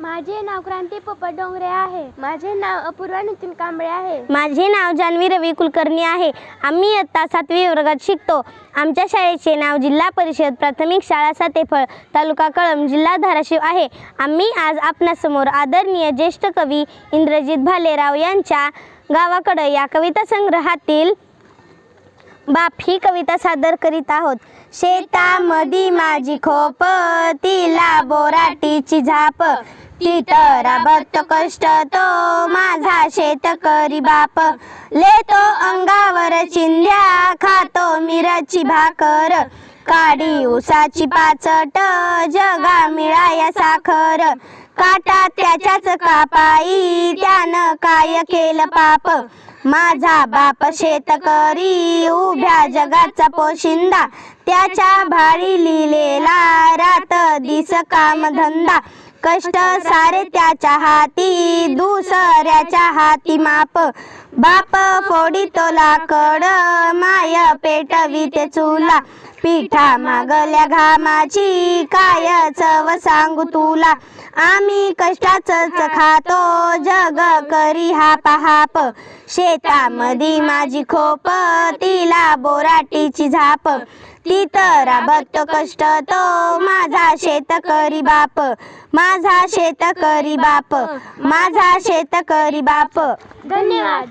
माझे नाव क्रांती पप्पा डोंगरे आहे. माझे नाव अपूर्वा नितीन कांबळे आहे. माझे नाव जान्हवी रवी कुलकर्णी आहे. आम्ही इयत्ता सातवी वर्गात शिकतो. आमच्या शाळेचे नाव जिल्हा परिषद प्राथमिक शाळा सातेफळ तालुका कळम जिल्हा धाराशिव आहे. आम्ही आज आपणासमोर आदरणीय ज्येष्ठ कवी इंद्रजित भालेराव यांच्या गावाकडं या कविता संग्रहातील बाप ही कविता सादर करीत आहोत. शेतामधी माझी खोप तिला बोराटीची झाप. ती कष्ट तो माझा शेतकरी बाप. लेतो अंगावर चिंध्या खातो मिरची भाकर. काडी उसाची पाचट जगा मिळाया साखर. काटा त्याच्याच कापाई त्यानं काय केलं पाप? माझा बाप शेतकरी उभ्या जगाचा पोशिंदा. त्याच्या भाळी लिहिलेला रात दिस काम धंदा. कष्ट सारे त्याच्या हाती दुसऱ्याच्या हाती माप. बाप फोडी तो लाकड माय पेटवी ते चुला. पिठा मागल्या घामाची काय चव सांगू तुला. आम्ही कष्टाच खातो जग करी हाप हाप शेतामधी माझी खोप तिला बोराटीची झाप. ती तर बघतो कष्ट तो माझा शेतकरी बाप. मा माझा शेतकरी बाप माझा शेतकरी बाप. धन्यवाद.